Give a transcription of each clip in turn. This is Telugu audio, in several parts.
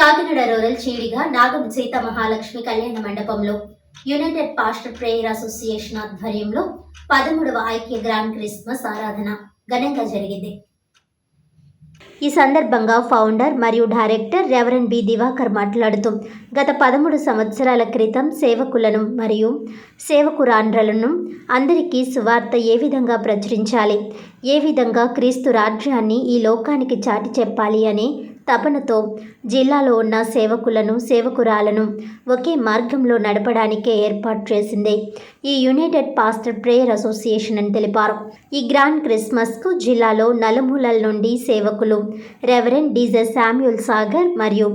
కాకినాడ రూరల్ చీడిగా నాగం సీత మహాలక్ష్మి కళ్యాణ మండపంలో యునైటెడ్ పాస్టర్ ప్రేయర్ అసోసియేషన్ ఆధ్వర్యంలో పదమూడవ ఐక్య గ్రాండ్ క్రిస్మస్ ఆరాధన ఘనంగా జరిగింది. ఈ సందర్భంగా ఫౌండర్ మరియు డైరెక్టర్ రెవరెన్ బి దివాకర్ మాట్లాడుతూ గత పదమూడు సంవత్సరాల క్రితం సేవకులను మరియు సేవకురాండ్రలను అందరికీ సువార్త ఏ విధంగా ప్రచురించాలి ఏ విధంగా క్రీస్తు రాజ్యాన్ని ఈ లోకానికి చాటి చెప్పాలి అనే తపనతో జిల్లాలో ఉన్న సేవకులను సేవకురాలను ఒకే మార్గంలో నడపడానికే ఏర్పాటు చేసింది. ఈ యునైటెడ్ పాస్టర్ ప్రేయర్ అసోసియేషన్ అని తెలిపారు. ఈ గ్రాండ్ క్రిస్మస్కు జిల్లాలో నలుమూలల నుండి సేవకులు రెవరెండ్ డీజే శామ్యుల్ సాగర్ మరియు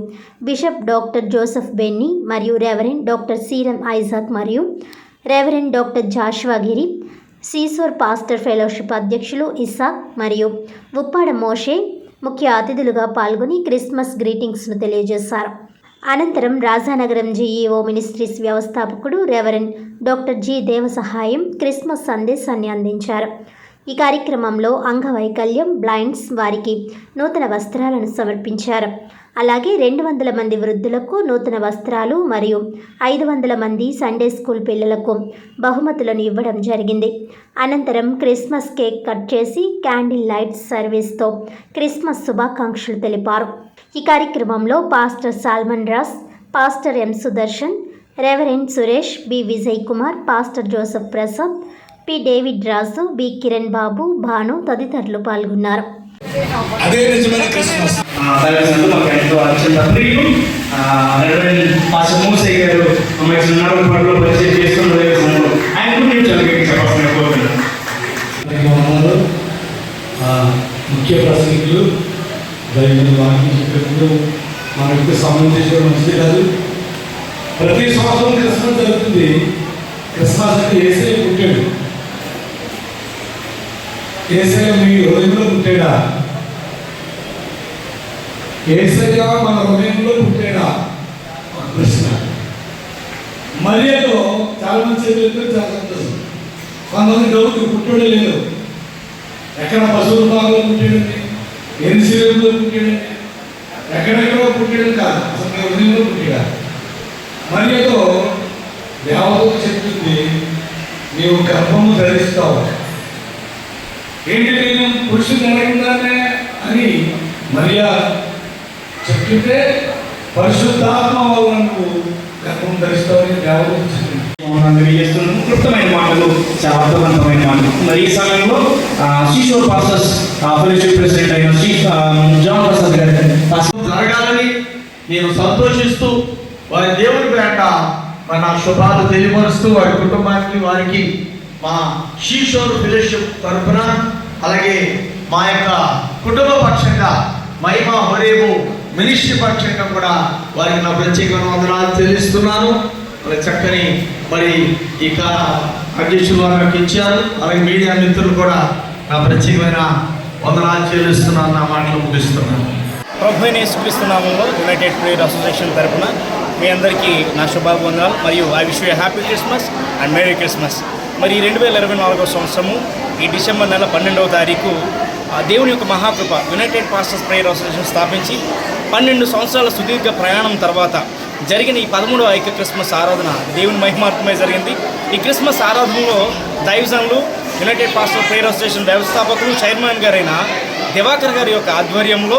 బిషప్ డాక్టర్ జోసెఫ్ బెన్నీ మరియు రెవరెండ్ డాక్టర్ సీరం ఐజాక్ మరియు రెవరెండ్ డాక్టర్ జాషువాగిరి సీసోర్ పాస్టర్ ఫెలోషిప్ అధ్యక్షులు ఇసాక్ మరియు ఉప్పాడ మోషే ముఖ్య అతిథులుగా పాల్గొని క్రిస్మస్ గ్రీటింగ్స్ను తెలియజేశారు. అనంతరం రాజానగరం జీఈఓ మినిస్ట్రీస్ వ్యవస్థాపకుడు reverend doctor G Devasahayam Christmas సందేశాన్ని అందించారు. ఈ కార్యక్రమంలో అంగవైకల్యం బ్లైండ్స్ వారికి నూతన వస్త్రాలను సమర్పించారు. అలాగే రెండు వందల మంది వృద్ధులకు నూతన వస్త్రాలు మరియు ఐదు వందల మంది సండే స్కూల్ పిల్లలకు బహుమతులను ఇవ్వడం జరిగింది. అనంతరం క్రిస్మస్ కేక్ కట్ చేసి క్యాండిల్ లైట్స్ సర్వీస్తో క్రిస్మస్ శుభాకాంక్షలు తెలిపారు. ఈ కార్యక్రమంలో pastor Solomon Ross pastor M Sudarshan reverend Suresh B Vijay Kumar pastor Joseph Prasad P David Raju B Kiran Babu Bhanu తదితరులు పాల్గొన్నారు. అదే నిజమైన క్రిస్మస్. ముఖ్య ప్రసంగికులు దైవం వాక్యం చెప్పినప్పుడు మనకు సమయం చేసుకోవడం మంచిది కాదు. ప్రతి సంవత్సరం క్రిస్మస్ జరుగుతుంది. క్రిస్మస్ అంటే ఏసే పుట్టాడు. ఏసే మీ హృదయంలో పుట్టాడా? ఏసయ్య మన హృదయంలో పుట్టాడా? ప్రశ్న మరియలో చాలా మంది చేతులు చాలా సంతోషం. కొంతమంది డౌట్ పుట్టాడే లేదు. ఎక్కడ పశువుల భాగంలో పుట్టాడండి? ఎన్ని శరీరంలో పుట్టాడండి? ఎక్కడెక్కడో పుట్టాడు కాదు అసలు మీ హృదయంలో పుట్టాడా? మరియతో దేవత చెప్తుంది నీవు గర్భము ధరిస్తావు. ఏంటి నేను పురుషుడు అడగిందానే అని మరియా చెప్తుంటే పరిశుద్ధాత్మ వల్ల గర్భం ధరిస్తామని దేవత తెలియజేస్తున్నాను. క్లుప్తమైన మాటలు చాలా అర్థవంతమైన మాటలు. మరి ఈ సమయంలో శిశోర్ పాస్టర్స్ ఫెలోషిప్ ప్రెసిడెంట్ అయిన శ్రీ జాన్ ప్రసాద్ గారి జరగాలని నేను సంతోషిస్తూ వారి దేవుడి పేట మన శుభాలు తెలియపరుస్తూ వారి కుటుంబానికి వారికి మా షీషోర్ ఫెలోషిప్ తరఫున అలాగే మా యొక్క కుటుంబ పక్షంగా మహిమ హొరేబు మినిస్ట్రీ పక్షంగా కూడా వారికి నా ప్రత్యేకమైన వందనాలు తెలుస్తున్నాను మరి చక్కని మరి ఇక అధ్యక్షులు వారు నాకు ఇచ్చారు. అలాగే మీడియా మిత్రులు కూడా నా ప్రత్యేకమైన వందనాలు చెల్లిస్తున్నాను నా మాటలు ముగిస్తున్నాను. ప్రభుని యేసుక్రీస్తునామంలో యునైటెడ్ ప్రేయర్ అసోసియేషన్ తరఫున మీ అందరికీ నా శుభాభివందనాలు మరియు I wish you happy Christmas and merry Christmas. మరి రెండు వేల ఇరవై నాలుగో సంవత్సరము ఈ డిసెంబర్ నెల పన్నెండవ తారీఖు ఆ దేవుని యొక్క మహాకృప యునైటెడ్ పాస్టర్స్ ప్రేయర్ అసోసియేషన్ స్థాపించి పన్నెండు సంవత్సరాల సుదీర్ఘ ప్రయాణం తర్వాత జరిగిన ఈ పదమూడవ ఐక్య క్రిస్మస్ ఆరాధన దేవుని మహిమార్థమై జరిగింది. ఈ క్రిస్మస్ ఆరాధనలో దైవజనులు యునైటెడ్ పాస్టర్ ప్రేయర్ అసోసియేషన్ వ్యవస్థాపకులు చైర్మన్ గారైన దివాకర్ గారి యొక్క ఆధ్వర్యంలో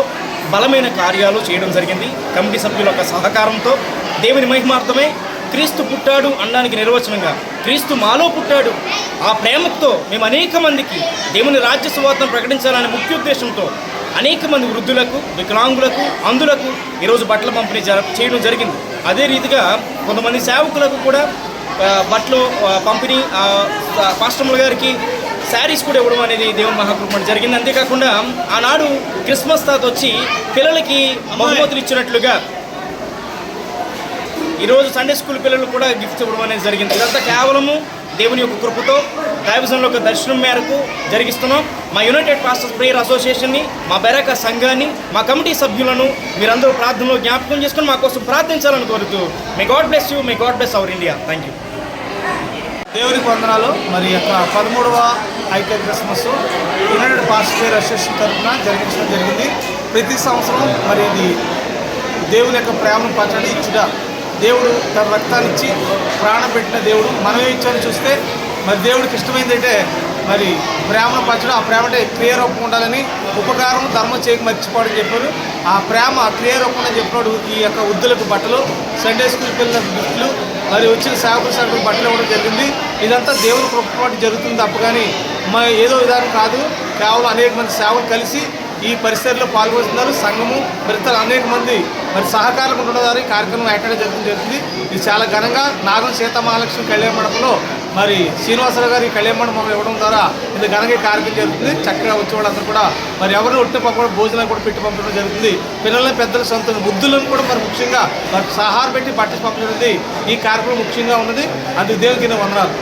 బలమైన కార్యాలు చేయడం జరిగింది. కమిటీ సభ్యుల యొక్క సహకారంతో దేవుని మహిమార్థమే క్రీస్తు పుట్టాడు అనడానికి నిర్వచనంగా క్రీస్తు మాలో పుట్టాడు. ఆ ప్రేమతో మేము అనేక మందికి దేవుని రాజ్య సువార్తను ప్రకటించాలనే ముఖ్య ఉద్దేశంతో అనేక మంది వృద్ధులకు వికలాంగులకు అందులకు ఈరోజు బట్టల పంపిణీ జర చేయడం జరిగింది. అదే రీతిగా కొంతమంది సేవకులకు కూడా బట్టలు పంపిణీ ఆ, గారికి శారీస్ కూడా ఇవ్వడం అనేది దేవుని మహాకృపణ జరిగింది. అంతేకాకుండా ఆనాడు క్రిస్మస్ తాత వచ్చి పిల్లలకి బహుమతులు ఇచ్చినట్లుగా ఈరోజు సండే స్కూల్ పిల్లలు కూడా గిఫ్ట్స్ ఇవ్వడం అనేది జరిగింది. ఇదంతా కేవలము దేవుని యొక్క కృపతో దైవజనుల యొక్క దర్శనం మేరకు జరిగిస్తున్నాం. మా యునైటెడ్ పాస్టర్స్ ప్రేయర్ అసోసియేషన్ని మా బెరక సంఘాన్ని మా కమిటీ సభ్యులను మీరందరూ ప్రార్థనలో జ్ఞాపకం చేసుకుని మా కోసం ప్రార్థించాలని కోరుతూ may God bless you may God bless our India. Thank you. దేవుని వందనాలు. మరి యొక్క పదమూడవ ఐక్య క్రిస్మస్ యునైటెడ్ పాస్టర్ అసోసియేషన్ తరఫున జరిగించడం జరిగింది. ప్రతి సంవత్సరం మరి ఇది దేవుని యొక్క ప్రేమను పంచడం ఇచ్చుట దేవుడు తన రక్తాన్ని ఇచ్చి ప్రాణం పెట్టిన దేవుడు. మనమే ఇచ్చామని చూస్తే మరి దేవుడికి ఇష్టమైంది అంటే మరి ప్రేమను పరచడం ఆ ప్రేమ అంటే క్రియరూపం ఉండాలని ఉపకారం ధర్మం చేయక మర్చిపోవడం చెప్పారు ఆ ప్రేమ క్రియరూపం అని చెప్పినప్పుడు ఈ యొక్క వృద్ధులకు బట్టలు. సండే స్కూల్ పిల్లలకు గిఫ్ట్లు మరి వచ్చిన సేవకుల సేవకులు బట్టలు ఇవ్వడం జరిగింది. ఇదంతా దేవుని కృపపాటు జరుగుతుంది తప్ప కానీ మా ఏదో విధానం కాదు. కేవలం అనేక మంది సేవలు కలిసి ఈ పరిసరలో పాల్గొంటున్నారు. సంఘము మరి అనేక మంది మరి సహకారం ఉండడం ఈ కార్యక్రమం ఎక్కడ జరుగుతుంది జరుగుతుంది. ఇది చాలా ఘనంగా నాగం సీతమహాలక్ష్మి కళ్యాణ మండపంలో మరి శ్రీనివాసరావు గారి కళ్యాణ మండపం ఇవ్వడం ద్వారా ఇది ఘనంగా కార్యక్రమం జరుగుతుంది. చక్కగా వచ్చే వాళ్ళందరూ కూడా మరి ఎవరు ఒట్టి పంపడం భోజనాలు కూడా పెట్టి పంపడం జరుగుతుంది. పిల్లల్ని పెద్దల సొంత వృద్ధులను కూడా మరి ముఖ్యంగా మరి సహారం పెట్టి పట్టి పంపడం ఈ కార్యక్రమం ముఖ్యంగా ఉన్నది. అది దేవుడికి వందనాలు.